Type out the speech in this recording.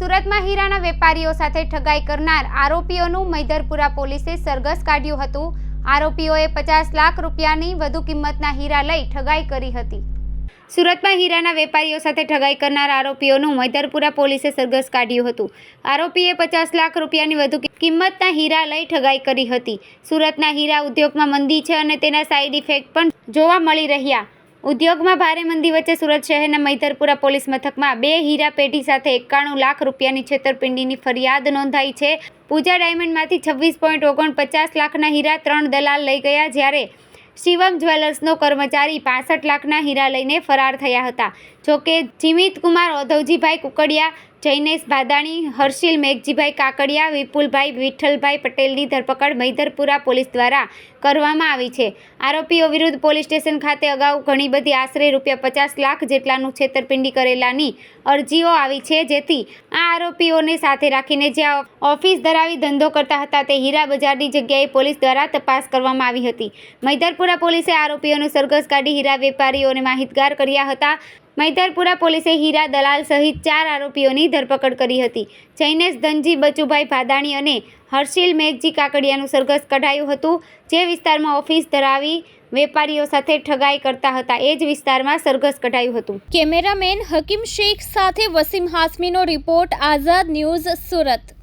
સુરતમાં હીરાના વેપારીઓ સાથે ઠગાઈ કરનાર આરોપીઓનું મૈદરપુરા પોલીસે સરઘસ કાઢ્યું હતું. આરોપીઓએ પચાસ લાખ રૂપિયાની વધુ કિંમતના હીરા લઈ ઠગાઈ કરી હતી. સુરતમાં હીરાના વેપારીઓ સાથે ઠગાઈ કરનાર આરોપીઓનું મૈદરપુરા પોલીસે સરઘસ કાઢ્યું હતું. આરોપીએ પચાસ લાખ રૂપિયાની વધુ કિંમતના હીરા લઈ ઠગાઈ કરી હતી. સુરતના હીરા ઉદ્યોગમાં મંદી છે અને તેના સાઇડ ઇફેક્ટ પણ જોવા મળી રહ્યા. ઉદ્યોગમાં ભારે મંદી વચ્ચે સુરત શહેરના મૈધરપુરા પોલીસ મથકમાં બે હીરા પેઢી સાથે એકાણું લાખ રૂપિયાની છેતરપિંડીની ફરિયાદ નોંધાઈ છે. પૂજા ડાયમંડમાંથી છવ્વીસ પોઈન્ટ ઓગણપચાસ લાખના હીરા ત્રણ દલાલ લઈ ગયા, જ્યારે શિવમ જ્વેલર્સનો કર્મચારી પાસઠ લાખના હીરા લઈને ફરાર થયા હતા. જોકે જીમિત કુમાર, ઓધવજીભાઈ કુકડિયા જૈનેશ ભાદાણી હર્ષિલ મેઘજીભાઈ કાકડિયા, વિપુલભાઈ વિઠ્ઠલભાઈ પટેલની ધરપકડ મૈદરપુરા પોલીસ દ્વારા કરવામાં આવી છે. આરોપીઓ વિરુદ્ધ પોલીસ સ્ટેશન ખાતે અગાઉ ઘણી બધી આશરે રૂપિયા પચાસ લાખ જેટલાનું છેતરપિંડી કરેલાની અરજીઓ આવી છે, જેથી આ આરોપીઓને સાથે રાખીને જ્યાં ઓફિસ ધરાવી ધંધો કરતા હતા તે હીરા બજારની જગ્યાએ પોલીસ દ્વારા તપાસ કરવામાં આવી હતી. મૈદરપુરા પોલીસે આરોપીઓનું સરઘસ કાઢી હીરા વેપારીઓને માહિતગાર કર્યા હતા. મૈદરપુરા પોલીસે હીરા દલાલ સહિત ચાર આરોપીઓની ધરપકડ કરી હતી. જૈનેશ ધનજી, બચુભાઈ ભાદાણી અને હર્ષિલ મેઘજી કાકડિયાનું સરઘસ કઢાયું હતું, જે વિસ્તારમાં ઓફિસ ધરાવી વેપારીઓ સાથે ઠગાઈ કરતા હતા. એ જ વિસ્તારમાં સરઘસ કઢાયું હતું. કેમેરામેન હકીમ શેખ સાથે વસીમ હાસમીનો રિપોર્ટ, આઝાદ ન્યૂઝ સુરત.